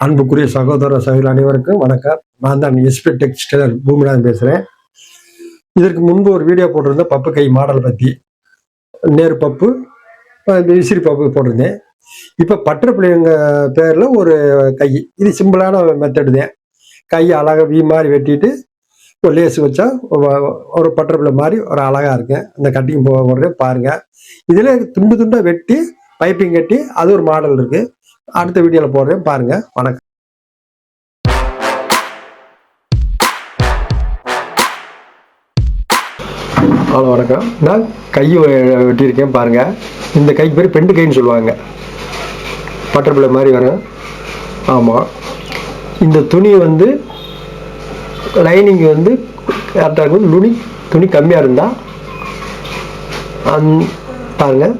அன்புக்குரிய சகோதர சகோதர அனைவருக்கும் வணக்கம். நான் தான் எஸ்பி டெக்ஸ்டைலர் பூமிநாதன் பேசுகிறேன் இதற்கு முன்பு ஒரு வீடியோ போட்டிருந்தேன் பப்பு கை மாடல் பற்றி நேரு பப்பு விசிறி பப்பு போட்டிருந்தேன். இப்போ பட்டர் பிள்ளைங்க பேரில் ஒரு கை. இது சிம்பிளான மெத்தடு தான். கை அழகாக வீ மாதிரி வெட்டிட்டு ஒரு லேஸ் வச்சா ஒரு பட்டர் பிள்ளை மாதிரி ஒரு அழகாக இருக்கும் அந்த கட்டிங் போடுறது பாருங்கள் இதில் துண்டு துண்டாக வெட்டி பைப்பிங் கட்டி அது ஒரு மாடல் இருக்குது அடுத்த வீடியோவில் போடுறேன் பாருங்கள் வணக்கம். ஹலோ வணக்கம். நான் கை வெ- வெட்டியிருக்கேன். பாருங்கள் இந்த கைக்கு பேர் பெண்டு கைன்னு சொல்லுவாங்க. பட்டர்பிள்ளை மாதிரி வரும். ஆமாம் இந்த துணி வந்து லைனிங் வந்து கரெக்டாக இருக்கும். துணி துணி கம்மியாக இருந்தால் அந் பாருங்க.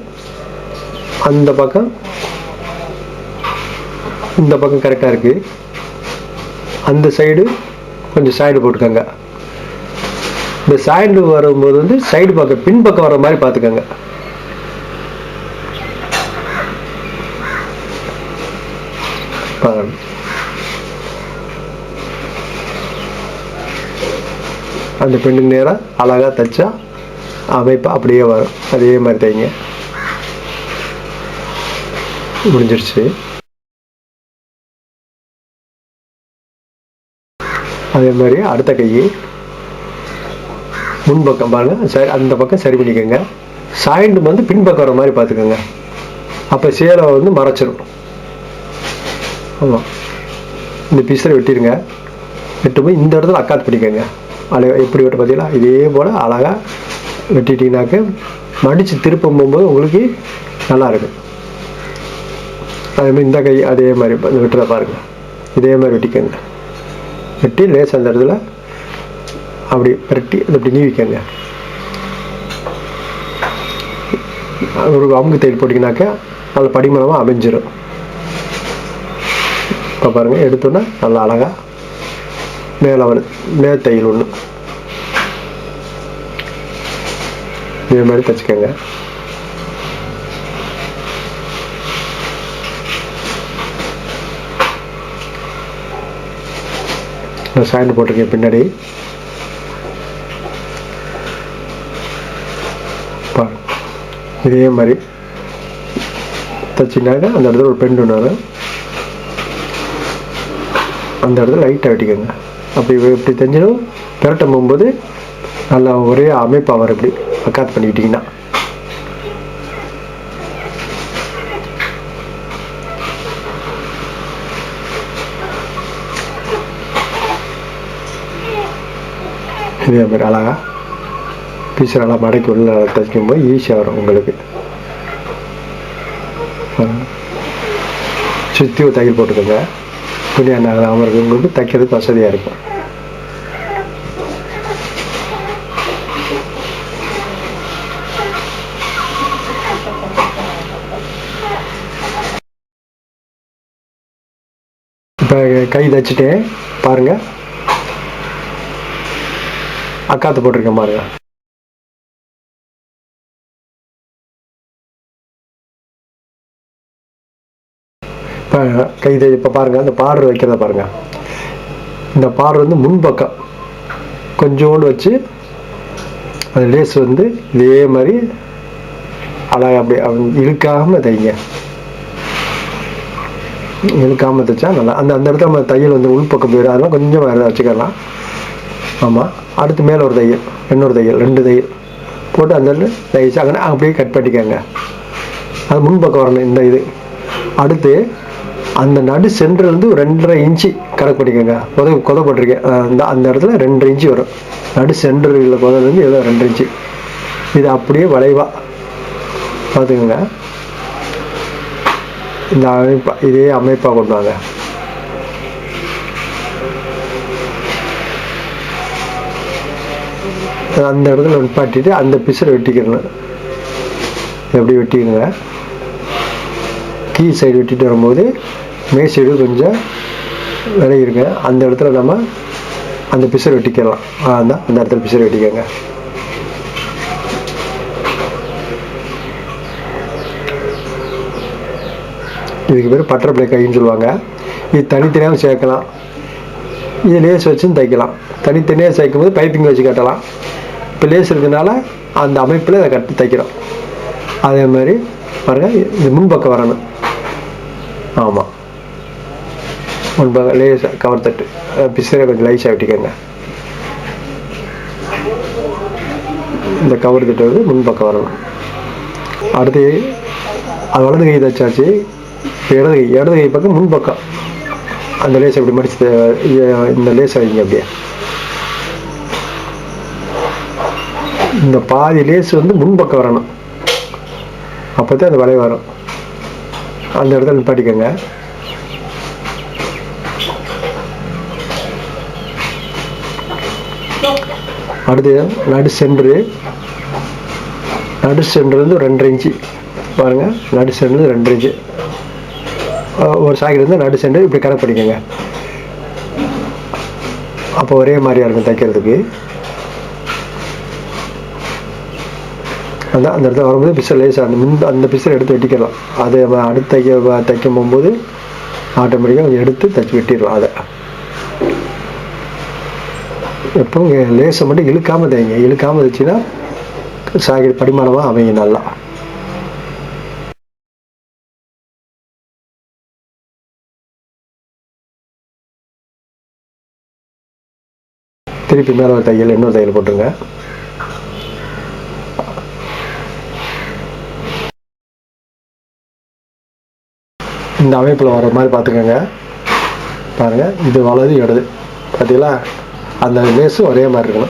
அந்த பக்கம் இந்த பக்கம் கரெக்டாக இருக்குது அந்த சைடு கொஞ்சம் சைடு போட்டுக்கோங்க. இந்த சைடு வரும்போது வந்து சைடு பக்கம் பின் பக்கம் வர மாதிரி பார்த்துக்கோங்க. அந்த பெண்ணுக்கு நேராக அழகாக தைச்சா அமைப்பு அப்படியே வரும். அதே மாதிரி தைங்க. முடிஞ்சிருச்சு. அதே மாதிரி அடுத்த கையை முன்பக்கம் பாருங்க. சரி அந்த பக்கம் சரி பண்ணிக்கோங்க. சாய்ண்டு வந்து பின்பக்கம் வர மாதிரி பார்த்துக்கோங்க. அப்போ சேலை வந்து மறைச்சிடும் ஆமாம் இந்த பிசரை வெட்டிடுங்க வெட்டும் போது இந்த இடத்துல அக்காத்து பண்ணிக்கோங்க. அழகா எப்படி வெட்ட பார்த்தீங்களா? இதே போல் அழகாக வெட்டிட்டீங்கனாக்க மடித்து திருப்பம் போகும்போது உங்களுக்கு நல்லா இருக்கும். அதே மாதிரி இந்த கை அதே மாதிரி வெட்டுறதை பாருங்கள் இதே மாதிரி வெட்டிக்கோங்க. வெட்டி லேஸ் அந்த இடத்துல அப்படி பிரட்டி அதை அப்படி நீவிக்கங்க. ஒரு அமுக்கு தையல் போட்டிங்கனாக்கா நல்ல படிமலமாக அமைஞ்சிரும். இப்போ பாருங்கள் எடுத்தோன்னா நல்லா அழகாக மேலே வந்து மேல் தையல் ஒன்று இதே மாதிரி தைச்சிக்கோங்க. சாய்ந்து போட்டிருக்கேன் பின்னாடி. பாருங்க இதே மாதிரி. தைச்சினாக்க அந்த இடத்துல ஒரு பெண் ஒன்று அந்த இடத்துல லைட்டாக வெட்டிக்கோங்க. அப்படி இப்படி தெரிஞ்சிடும். பிரட்டம் போகும்போது நல்லா ஒரே அமைப்பாக வரும் இப்படி. அக்காத் பண்ணிக்கிட்டிங்கன்னா. இதே மாதிரி அழகாக பீஸ் நல்லா மடக்கி உள்ள தைக்கும் போது ஈஸியாக வரும் உங்களுக்கு. சுற்றி ஒரு தையல் போட்டுக்கோங்க. துணி அண்ணாகலாமல் இருக்கு உங்களுக்கு தைக்கிறதுக்கு வசதியாக இருக்கும். இப்போ கை தைச்சிட்டேன் பாருங்கள் அக்காத்து போட்டிருக்கேன் பாருங்க இப்போ கைது இப்போ பாருங்க அந்த பார்டர் வைக்கிறத பாருங்க. இந்த பார்டர் வந்து முன்பக்கம். கொஞ்சோண்டு வச்சு அந்த லேஸ் வந்து இதே மாதிரி அழகாக அப்படி இழுக்காமல் இழுக்காம தைங்க. இழுக்காம தைச்சா நல்லா அந்த அந்த இடத்துல நம்ம தையல் வந்து உள்பக்கம் போயிடும். அதெல்லாம் கொஞ்சம் வேறு வச்சுக்கலாம். ஆமாம் அடுத்து மேலே ஒரு தையல் இன்னொரு தையல் ரெண்டு தையல். போட்டு அந்த இடத்துல தைச்சு அங்கே அப்படியே கட் பண்ணிக்கோங்க. அது முன்பக்கம் வரணும் இந்த இது. அடுத்து அந்த நடு சென்டர்லேருந்து ஒரு ரெண்டரை இன்ச்சு கணக்கு பண்ணிக்கோங்க. கொதை கொதை போட்டிருக்கேன். அந்த அந்த இடத்துல ரெண்டு இன்ச்சு வரும். நடு சென்டரில் கொதைலேருந்து ஏதோ ரெண்டு இன்ச்சு. இது அப்படியே வளைவாக பார்த்துக்கோங்க. இந்த அமைப்பாக இதே அமைப்பாக கொண்டு வாங்க. அந்த இடத்துல நிப்பாட்டிட்டு அந்த பிசரை வெட்டிக்கிறணும் எப்படி வெட்டிக்கோங்க கீ சைடு வெட்டிட்டு வரும்போது மே சைடு கொஞ்சம் விலகிருங்க அந்த இடத்துல நம்ம அந்த பிசர் வெட்டிக்கலாம். அந்த அந்த இடத்துல பிசர் வெட்டிக்கோங்க. இதுக்கு பேர் பட்டர்ஃப்ளை கைன்னு சொல்லுவாங்க. இது தனித்தனியாகவும் சேர்க்கலாம். இது லேஸ் வச்சும் தைக்கலாம். தனித்தனியாக தைக்கும் போது பைப்பிங் வச்சு கட்டலாம். இப்போ லேஸ் இருக்கிறதுனால அந்த அமைப்பில் அதை கட்டி தைக்கிறோம். அதே மாதிரி பாருங்கள் இது முன்பக்கம் வரணும். ஆமாம் முன்பக்கம் லேஸ் கவர் தட்டு. பிசிற கொஞ்சம் லைஸாக வெட்டிக்கோங்க. இந்த கவர் தட்டு வந்து முன்பக்கம் வரணும். அடுத்து அது வலது கை தைச்சாச்சு. இடது கை இடது கை பக்கம் முன்பக்கம். அந்த லேஸ் இப்படி மடிச்சு இந்த லேஸ் வைங்க அப்படியே. இந்த பாதி லேஸ் வந்து முன்பக்கம் வரணும். அப்போ தான் அந்த வலை வரும். அந்த இடத்துல நிப்பாட்டிக்கோங்க. அடுத்து நடு சென்று நடு சென்டர் வந்து ரெண்டரை இன்ச்சு. பாருங்கள் நடு சென்டர் ரெண்டரை இன்ச்சு. ஒரு சாக்கெட் நடு சென்டர் இப்படி கனெக்ட் பண்ணிக்கோங்க அப்போ ஒரே மாதிரியாக இருக்கும் தைக்கிறதுக்கு. அந்த அந்த இடத்துல வரும்போது பிசல் லேசாக அந்த முன் அந்த பிசல் எடுத்து வெட்டிக்கலாம் அது அடுத்து தைக்க தைக்கும் போகும்போது ஆட்டோமேட்டிக்காக கொஞ்சம் எடுத்து தைச்சி வெட்டிடலாம் அதை. எப்போ லேசை மட்டும் இழுக்காமல் தைங்க. இழுக்காமல் தைச்சின்னா சாக்கெட் படிமானமாக அமைங்க நல்லா. திருப்பி மேலே ஒரு தையல் இன்னொரு தையல் போட்டுருங்க. இந்த அமைப்பில் வர மாதிரி பார்த்துக்கோங்க. பாருங்கள் இது வலது இடது. பார்த்தீங்களா? அந்த லேஸும் ஒரே மாதிரி இருக்கணும்.